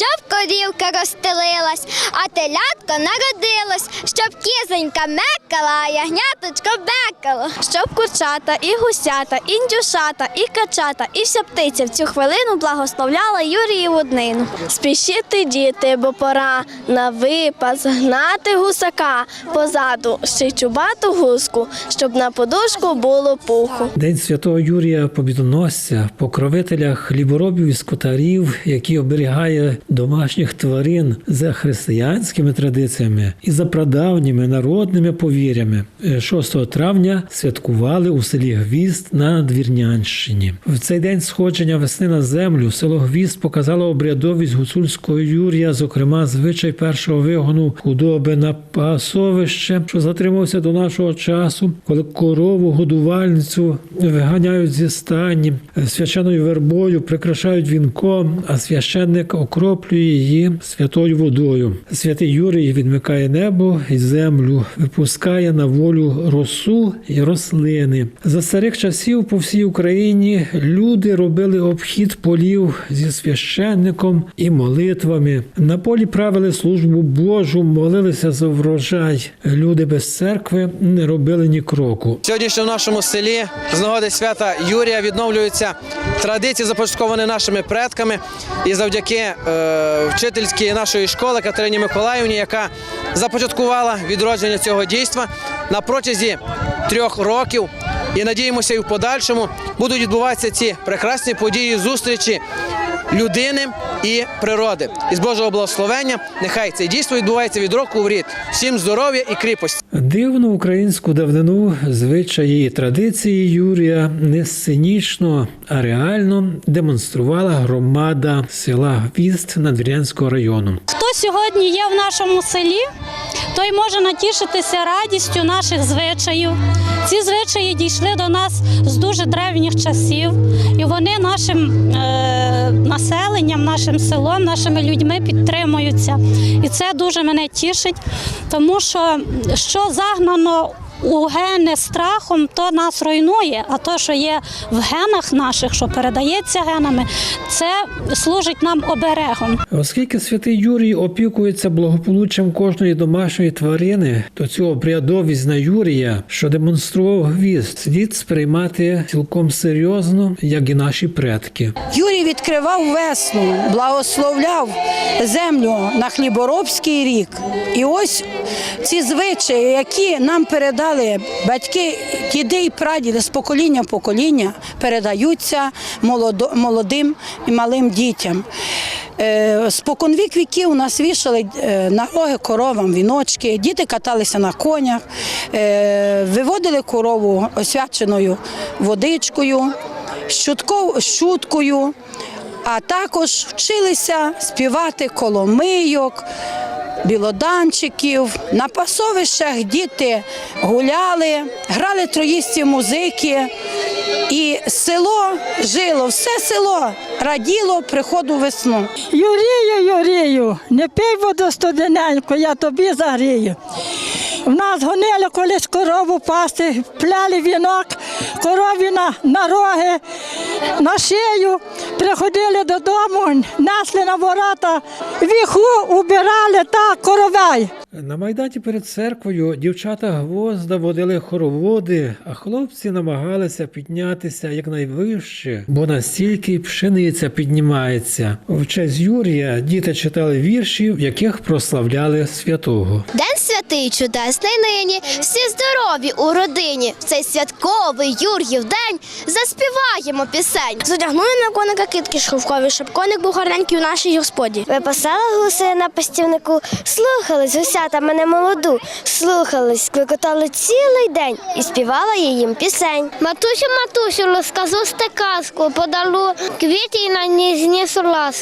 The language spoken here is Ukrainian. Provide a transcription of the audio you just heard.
щоб корівка розстелилась, а телятко народилось, щоб кізонька мекала, а ягняточко бекало. Щоб курчата, і гусята, індюшата, і качата, і вся птиця в цю хвилину благословляла Юрієву днину. Спішіте, діти, бо пора на випас гнати гусака позаду, ще чубату гуску, щоб на подушку було пуху. День святого Юрія Побідоносця, покровителя хліборобів і скотарів, який оберігає домашніх тварин за християнськими традиціями і за прадавніми народними повір'ями. Е, 6 травня святкували у селі Гвізд на Двірнянщині. В цей день сходження весни на землю село Гвізд показало обрядовість гуцульського Юрія, зокрема звичай першого вигону худоби на пасовище, що затримався до нашого часу, коли корову годувальницю виганяють зі стані, священною вербою прикрашають вінком, а священник окроплює її святою водою. Святий Юрій відмикає небо і землю, випускає на волю росу і рослини. За старих часів по всій Україні люди робили обхід полів зі священником і молитвами. На полі правили службу Божу, молилися за врожай. Люди без церкви не робили ні кроку. Сьогодні в нашому селі з нагоди свята Юрія відновлюються традиції, започатковані нашими предками. І завдяки е, вчительській нашої школи Катерині Миколаївні, яка започаткувала відродження цього дійства на протязі трьох років. І надіємося, і в подальшому будуть відбуватися ці прекрасні події зустрічі людини і природи. І з Божого благословення нехай це дійство відбувається від року в рік. Всім здоров'я і кріпості. Дивну українську давнину, звичаї і традиції Юрія не сценічно, а реально демонструвала громада села Гвізд Надвірянського району. Хто сьогодні є в нашому селі, той може натішитися радістю наших звичаїв. Ці звичаї дійшли до нас з дуже древніх часів, і вони нашим е, населенням, нашим селом, нашими людьми підтримуються. І це дуже мене тішить, тому що що загнано у гени страхом, то нас руйнує, а то, що є в генах наших, що передається генами, це служить нам оберегом. Оскільки святий Юрій опікується благополуччям кожної домашньої тварини, то цю обрядовість на Юрія, що демонстрував гвізд, слід сприймати цілком серйозно, як і наші предки. Юрій відкривав весну, благословляв землю на хліборобський рік. І ось ці звичаї, які нам передали батьки, діди і прадіди з покоління в покоління, передаються молодим і малим дітям. Е, Споконвік віків у нас вішали е, на роги коровам віночки, діти каталися на конях, е, виводили корову освяченою водичкою, щуткою, а також вчилися співати коломийок, білоданчиків. На пасовищах діти гуляли, грали троїсті музики. І село жило, все село раділо приходу весну. Юрію, Юрію, не пий воду студененьку, я тобі загрію. В нас гонили колись корову пасти, пляли вінок, корові на, на роги, на шию, приходили додому, несли на ворота, віху убирали та коровай. На майдані перед церквою дівчата гвозда водили хороводи, а хлопці намагалися піднятися якнайвище, бо настільки пшениця піднімається. В честь Юрія діти читали вірші, в яких прославляли святого. День святий чудесний нині, всі здорові у родині. В цей святковий Юр'їв день заспіваємо пісень. Задягнули на коника китки шовкові, щоб коник був гарненький у нашій господі. Випасала гуси на пастівнику, слухались гусята мене молоду, слухались, кликотали цілий день і співала я їм пісень. Матусю, матусю, розказу сте казку, подалу квіті і на ній зніс ласку.